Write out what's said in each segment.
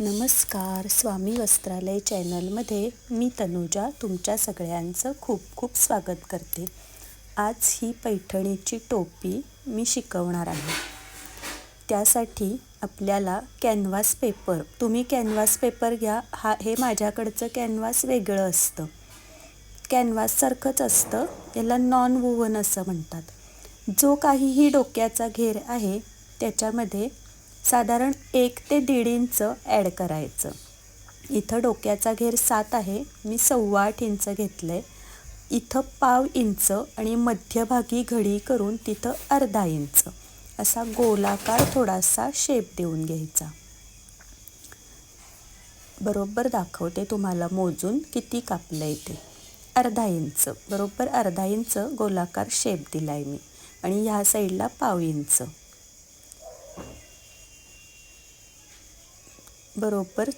नमस्कार स्वामी वस्त्रालय चॅनलमध्ये मी तनुजा तुमच्या सगळ्यांचं खूप खूप स्वागत करते. आज ही पैठणीची टोपी मी शिकवणार आहे. त्यासाठी आपल्याला कॅनव्हास पेपर तुम्ही कॅनव्हास पेपर घ्या हा हे माझ्याकडचं कॅनव्हास वेगळं असतं. कॅनव्हाससारखंच असतं याला नॉन वुवन असं म्हणतात. जो काहीही डोक्याचा घेर आहे त्याच्यामध्ये साधारण एक ते दीड इंच ॲड करायचं. इथं डोक्याचा घेर सात आहे. मी सव्वा आठ इंच घेतलं आहे इथं पाव इंच आणि मध्यभागी घडी करून तिथं अर्धा इंच. असा गोलाकार थोडासा शेप देऊन घ्यायचा. बरोबर दाखवते तुम्हाला मोजून किती कापलं आहे ते. अर्धा इंच. बरोबर अर्धा इंच गोलाकार शेप दिला आहे मी. आणि ह्या साईडला पाव इंच. बरोबर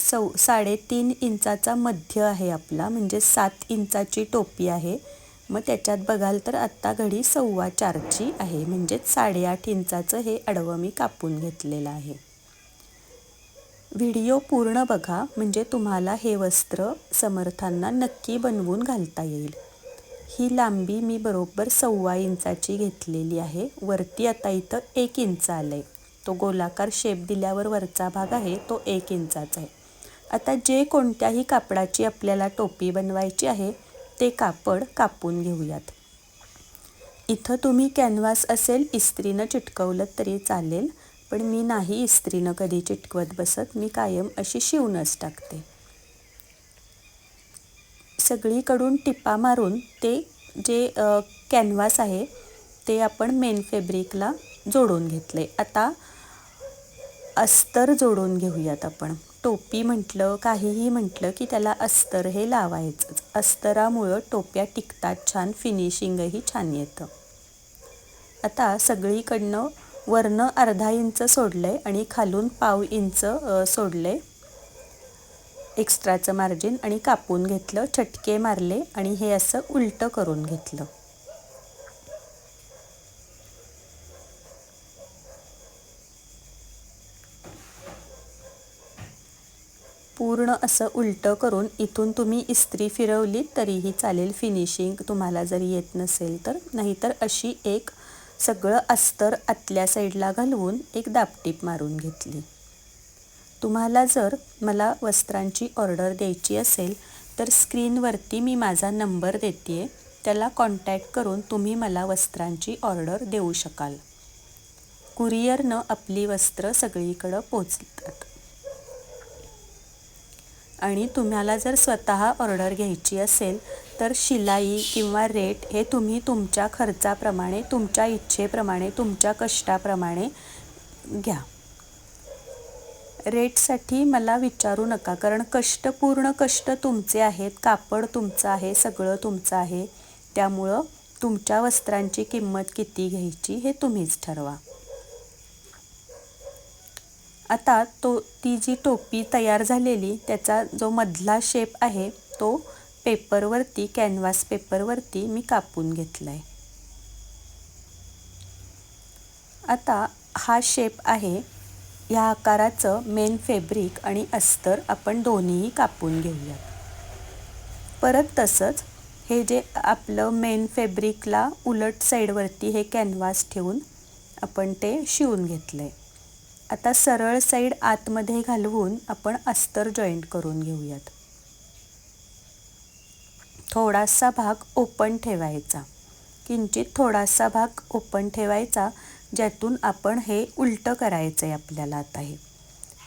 सौ साडेतीन इंचाचा मध्य आहे आपला म्हणजे सात इंचाची टोपी आहे. मग त्याच्यात बघाल तर आत्ता घडी सव्वा चारची आहे म्हणजेच साडेआठ इंचाचं हे आडवं मी कापून घेतलेलं आहे. व्हिडिओ पूर्ण बघा म्हणजे तुम्हाला हे वस्त्र समर्थांना नक्की बनवून घालता येईल. ही लांबी मी बरोबर सव्वा इंचाची घेतलेली आहे वरती आता इथं एक इंच आलं आहे तो गोलाकार शेप दिल्यावर वरचा भाग आहे तो एक इंचाचा आहे. आता जे कोणत्याही कापडाची आपल्याला टोपी बनवायची आहे ते कापड कापून घेऊयात. इथं तुम्ही कॅनव्हास असेल इस्त्रीनं चिटकवलं तरी चालेल पण मी नाही इस्त्रीनं कधी चिटकवत बसत मी कायम अशी शिवूनच टाकते. सगळीकडून टिपा मारून ते जे कॅनव्हास आहे ते आपण मेन फॅब्रिकला जोडून घेतले. आता अस्तर जोडून घेऊयात आपण. टोपी म्हटलं काहीही म्हटलं की त्याला अस्तर हे लावायचंच. अस्तरामुळं टोप्या टिकतात छान फिनिशिंगही छान येतं. आता सगळीकडनं वरनं अर्धा इंच सोडलं आहे आणि खालून पाव इंच सोडलं आहे एक्स्ट्राचं मार्जिन आणि कापून घेतलं छटके मारले आणि हे असं उलटं करून घेतलं. पूर्ण असं उलटं करून इथून तुम्ही इस्त्री फिरवली तरीही चालेल फिनिशिंग तुम्हाला जरी येत नसेल तर. नाहीतर अशी एक सगळं अस्तर आतल्या साईडला घालवून एक दापटीप मारून घेतली. तुम्हाला जर मला वस्त्रांची ऑर्डर द्यायची असेल तर स्क्रीनवरती मी माझा नंबर देते आहे त्याला कॉन्टॅक्ट करून तुम्ही मला वस्त्रांची ऑर्डर देऊ शकाल. कुरिअरनं आपली वस्त्र सगळीकडं पोचतात. आणि तुम्हाला जर स्वतः ऑर्डर घ्यायची असेल तर शिलाई किंवा रेट हे तुम्ही तुमच्या खर्चाप्रमाणे तुमच्या इच्छेप्रमाणे तुमच्या कष्टाप्रमाणे घ्या. रेटसाठी मला विचारू नका कारण कष्ट पूर्ण कष्ट तुमचे आहेत कापड तुमचं आहे सगळं तुमचं आहे. त्यामुळं तुमच्या वस्त्रांची किंमत किती घ्यायची हे तुम्हीच ठरवा. आता तो ती जी टोपी तयार झालेली त्याचा जो मधला शेप आहे तो पेपरवरती कॅनव्हास पेपरवरती मी कापून घेतला आहे आता हा शेप आहे ह्या आकाराचं मेन फॅब्रिक आणि अस्तर आपण दोन्हीही कापून घेऊयात. परत तसंच हे जे आपलं मेन फॅब्रिकला उलट साईडवरती हे कॅनव्हास ठेवून आपण ते शिवून घेतलं आहे आता सरळ साईड आतमध्ये घालवून आपण अस्तर जॉईंट करून घेऊयात. थोडासा भाग ओपन ठेवायचा. किंचित थोडासा भाग ओपन ठेवायचा ज्यातून आपण हे उलटं करायचं आहे आपल्याला आता हे.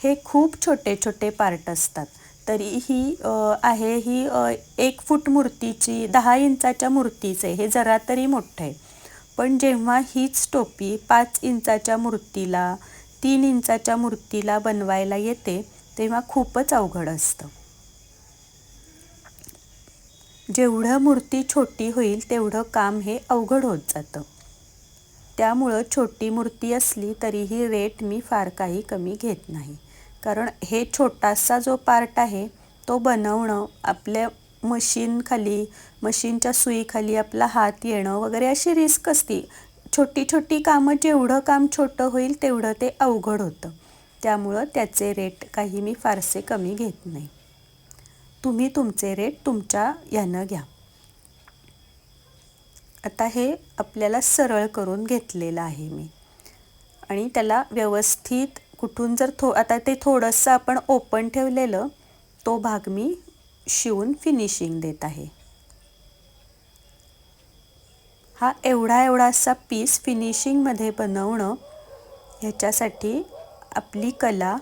हे खूप छोटे छोटे पार्ट असतात. तरी ही आहे ही एक फूट मूर्तीची दहा इंचाच्या मूर्तीचे हे जरा तरी मोठं आहे. पण जेव्हा हीच टोपी पाच इंचाच्या मूर्तीला तीन इंचाच्या मूर्तीला बनवायला येते तेव्हा खूपच अवघड असतं. जेवढं मूर्ती छोटी होईल तेवढं काम हे अवघड होत जातं. त्यामुळं छोटी मूर्ती असली तरीही रेट मी फार काही कमी घेत नाही. कारण हे छोटासा जो पार्ट आहे तो बनवणं आपल्या मशीनखाली मशीनच्या सुईखाली आपला हात येणं वगैरे अशी रिस्क असते. छोटी छोटी कामं जेवढं काम छोटं होईल तेवढं ते अवघड होतं. त्यामुळं त्याचे रेट काही मी फारसे कमी घेत नाही. तुम्ही तुमचे रेट तुमच्या यानं घ्या. आता हे आपल्याला सरळ करून घेतलेलं आहे मी. आणि त्याला व्यवस्थित कुठून जर थो आता ते थोडंसं आपण ओपन ठेवलेलं तो भाग मी शिवून फिनिशिंग देत आहे. हा एवढा एवढासा पीस फिनिशिंगमध्ये बनवणं ह्याच्यासाठी आपली कला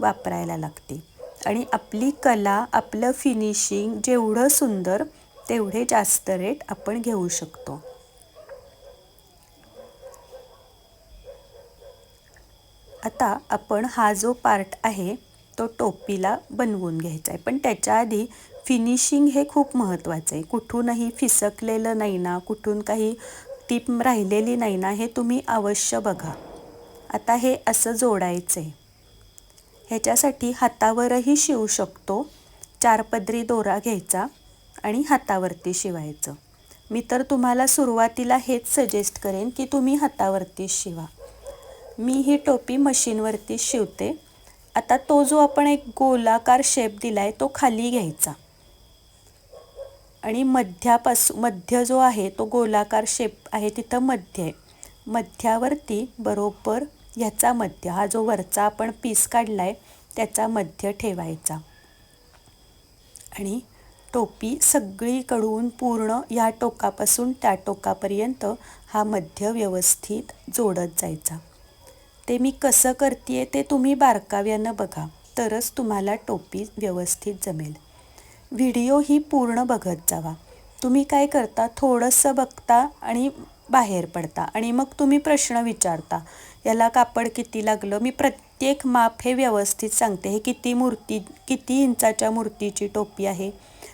वापरायला लागते. आणि आपली कला आपलं फिनिशिंग जेवढं सुंदर तेवढे जास्त रेट आपण घेऊ शकतो. आता आपण हा जो पार्ट आहे तो टोपीला बनवून घ्यायचा आहे. पण त्याच्या आधी फिनिशिंग हे खूप महत्त्वाचं आहे. कुठूनही फिसकलेलं नाही ना कुठून काही टीप राहिलेली नाही ना हे तुम्ही अवश्य बघा. आता हे असं जोडायचं आहे ह्याच्यासाठी हातावरही शिवू शकतो. चारपदरी दोरा घ्यायचा आणि हातावरती शिवायचं. मी तर तुम्हाला सुरुवातीला हेच सजेस्ट करेन की तुम्ही हातावरती शिवा. मी ही टोपी मशीनवरती शिवते. आता तो जो आपण एक गोलाकार शेप दिला आहे तो खाली घ्यायचा. आणि मध्यापासून मध्य जो आहे तो गोलाकार शेप आहे तिथं मध्य आहे. मध्यावरती बरोबर ह्याचा मध्य हा जो वरचा आपण पीस काढला आहे त्याचा मध्य ठेवायचा. आणि टोपी सगळीकडून पूर्ण या टोकापासून त्या टोकापर्यंत हा मध्य व्यवस्थित जोडत जायचा. ते मी कसं करते ते तुम्ही बारकाव्यानं बघा. तरच तुम्हाला टोपी व्यवस्थित जमेल. व्हिडिओ ही पूर्ण बघत जावा. तुम्ही काय करता? थोडंसं बघता आणि बाहेर पडता. आणि मग तुम्ही प्रश्न विचारता. याला कापड किती लागलं? मी प्रत्येक माप हे व्यवस्थित सांगते. हे किती मूर्ती किती इंचाच्या मूर्तीची टोपी आहे?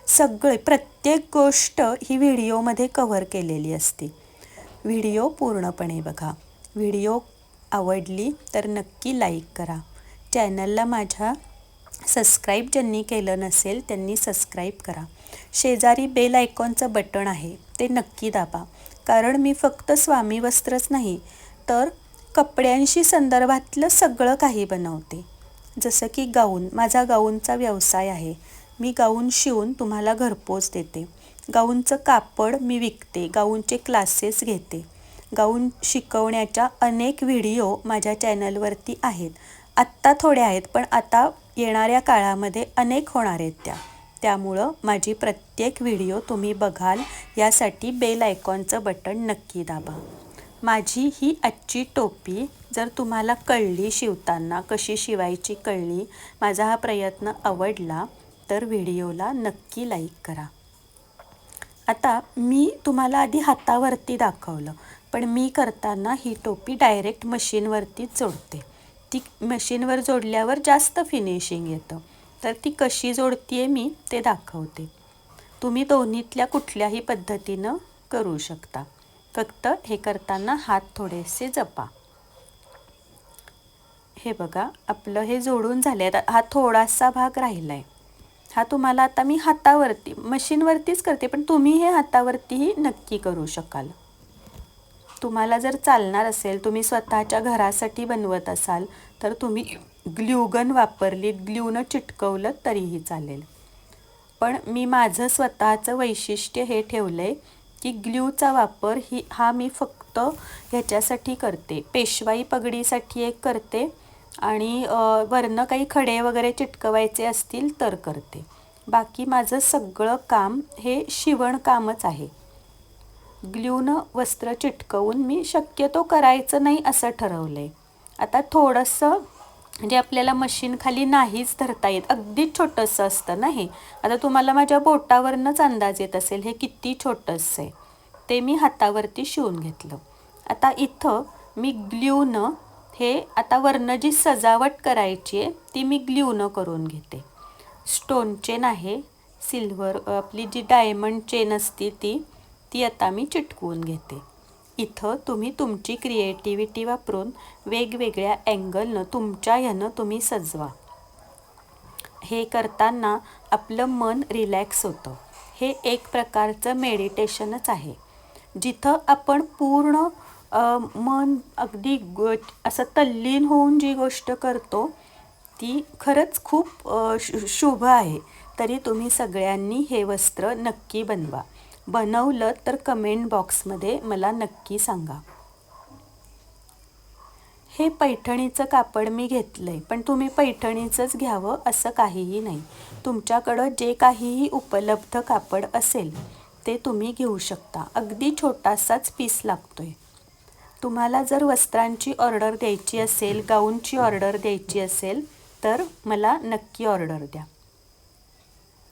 सगळे प्रत्येक गोष्ट ही व्हिडिओमध्ये कव्हर केलेली असते. व्हिडिओ पूर्णपणे बघा. व्हिडिओ आवडली तर नक्की लाईक करा. चॅनलला माझ्या सबस्क्राईब ज्यांनी केलं नसेल त्यांनी सबस्क्राईब करा. शेजारी बेल आयकॉनचं बटण आहे ते नक्की दाबा. कारण मी फक्त स्वामी वस्त्रच नाही तर कपड्यांशी संदर्भातलं सगळं काही बनवते. जसं की गाऊन माझा गाऊनचा व्यवसाय आहे. मी गाऊन शिवून तुम्हाला घरपोच देते. गाऊनचं कापड मी विकते गाऊनचे क्लासेस घेते. गाऊन शिकवण्याच्या अनेक व्हिडिओ माझ्या चॅनलवरती आहेत. आत्ता थोड्या आहेत पण आता येणाऱ्या काळामध्ये अनेक होणार आहेत त्या. त्यामुळं माझी प्रत्येक व्हिडिओ तुम्ही बघाल यासाठी बेल आयकॉनचं बटन नक्की दाबा. माझी ही आजची टोपी जर तुम्हाला कळली शिवताना कशी शिवायची कळली माझा हा प्रयत्न आवडला तर व्हिडिओला नक्की लाईक करा. आता मी तुम्हाला आधी हातावरती दाखवलं. पण मी करताना ही टोपी डायरेक्ट मशीनवरतीच जोडते. ती मशीनवर जोडल्यावर जास्त फिनिशिंग येतं. तर ती कशी जोडतीये आहे मी ते दाखवते. तुम्ही दोन्हीतल्या कुठल्याही पद्धतीनं करू शकता. फक्त हे करताना हात थोडेसे जपा. हे बघा आपलं हे जोडून झाले हा थोडासा भाग राहिला आहे हा तुम्हाला आता मी हातावरती मशीनवरतीच करते पण तुम्ही हे हातावरतीही नक्की करू शकाल. तुम्हाला जर चालणार असेल तुम्ही स्वतःच्या घरासाठी बनवत असाल तर तुम्ही ग्ल्यूगन वापरलीत ग्ल्यूनं चिटकवलं तरीही चालेल. पण मी माझं स्वतःचं वैशिष्ट्य हे ठेवलं आहे की ग्ल्यूचा वापर ही हा मी फक्त ह्याच्यासाठी करते. पेशवाई पगडीसाठी एक करते आणि वरनं काही खडे वगैरे चिटकवायचे असतील तर करते. बाकी माझं सगळं काम हे शिवणकामच आहे. ग्ल्यूनं वस्त्र चिटकवून मी शक्यतो करायचं नाही असं ठरवलं आहे आता थोडंसं म्हणजे आपल्याला मशीन खाली नाहीच धरता येत. अगदीच छोटंसं असतं ना हे. आता तुम्हाला माझ्या बोटावरनंच अंदाज येत असेल हे किती छोटंसं आहे. ते मी हातावरती शिवून घेतलं. आता इथं मी ग्ल्यूनं हे आता वरनं जी सजावट करायची आहे ती मी ग्ल्यूनं करून घेते. स्टोन चेन आहे सिल्वर आपली जी डायमंड चेन असते ती ती आता मी चिटकवून घेते. इथं तुम्ही तुमची क्रिएटिव्हिटी वापरून वेगवेगळ्या अँगलनं तुमच्या ह्यानं तुम्ही सजवा. हे करताना आपलं मन रिलॅक्स होतं. हे एक प्रकारचं मेडिटेशनच आहे. जिथं आपण पूर्ण मन अगदी गो असं तल्लीन होऊन जी गोष्ट करतो ती खरंच खूप शु शुभ आहे. तरी तुम्ही सगळ्यांनी हे वस्त्र नक्की बनवा. बनवलं तर कमेंट बॉक्समध्ये मला नक्की सांगा. हे पैठणीचं कापड मी घेतलं आहे पण तुम्ही पैठणीचंच घ्यावं असं काहीही नाही. तुमच्याकडं जे काहीही उपलब्ध कापड असेल ते तुम्ही घेऊ शकता. अगदी छोटासाच पीस लागतो आहे तुम्हाला जर वस्त्रांची ऑर्डर द्यायची असेल गाऊनची ऑर्डर द्यायची असेल तर मला नक्की ऑर्डर द्या.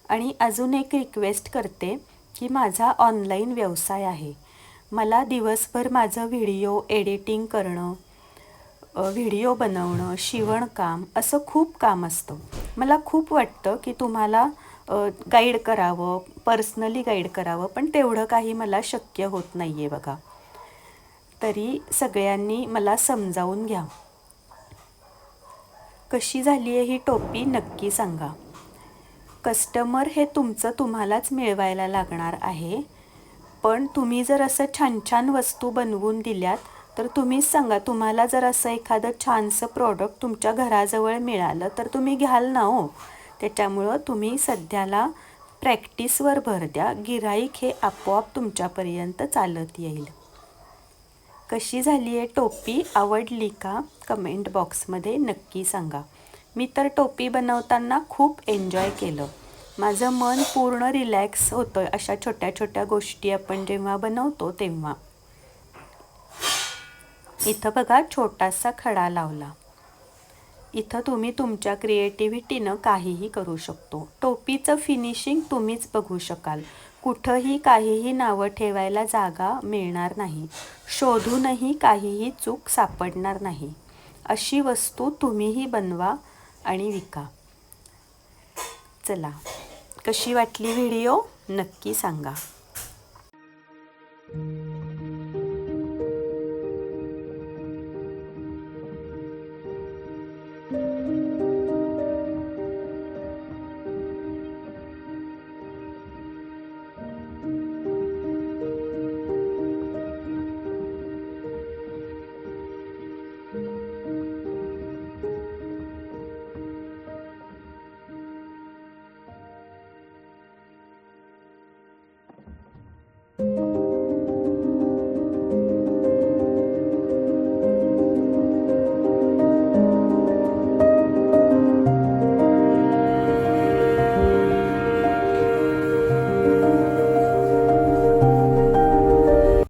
आणि अजून एक रिक्वेस्ट करते. की माझा ऑनलाईन व्यवसाय आहे. मला दिवसभर माझं व्हिडिओ एडिटिंग करणं व्हिडिओ बनवणं शिवणकाम असं खूप काम असतं. मला खूप वाटतं की तुम्हाला गाईड करावं पर्सनली गाईड करावं पण तेवढं काही मला शक्य होत नाही आहे बघा. तरी सगळ्यांनी मला समजावून घ्या. कशी झाली आहे ही टोपी नक्की सांगा. कस्टमर हे तुमचं तुम्हालाच मिळवायला लागणार आहे. पण तुम्ही जर असं छान छान वस्तू बनवून दिल्यात तर तुम्हीच सांगा तुम्हाला जर असं एखादं छानसं प्रॉडक्ट तुमच्या घराजवळ मिळालं तर तुम्ही घ्याल ना हो. त्याच्यामुळं तुम्ही सध्याला प्रॅक्टिसवर भर द्या. गिराईक हे आपोआप तुमच्यापर्यंत चालत येईल. कशी झाली आहे टोपी? आवडली का? कमेंट बॉक्समध्ये नक्की सांगा. मी तर टोपी बनवताना खूप एन्जॉय केलं. माझं मन पूर्ण रिलॅक्स होतं अशा छोट्या छोट्या गोष्टी आपण जेव्हा बनवतो तेव्हा. इथं बघा छोटासा खडा लावला. इथं तुम्ही तुमच्या क्रिएटिव्हिटीनं काहीही करू शकतो. टोपीचं फिनिशिंग तुम्हीच बघू शकाल. कुठंही काहीही नावं ठेवायला जागा मिळणार नाही. शोधूनही काहीही चूक सापडणार नाही. अशी वस्तू तुम्हीही बनवा. आणि विका चला. कशी वाटली व्हिडिओ? नक्की सांगा.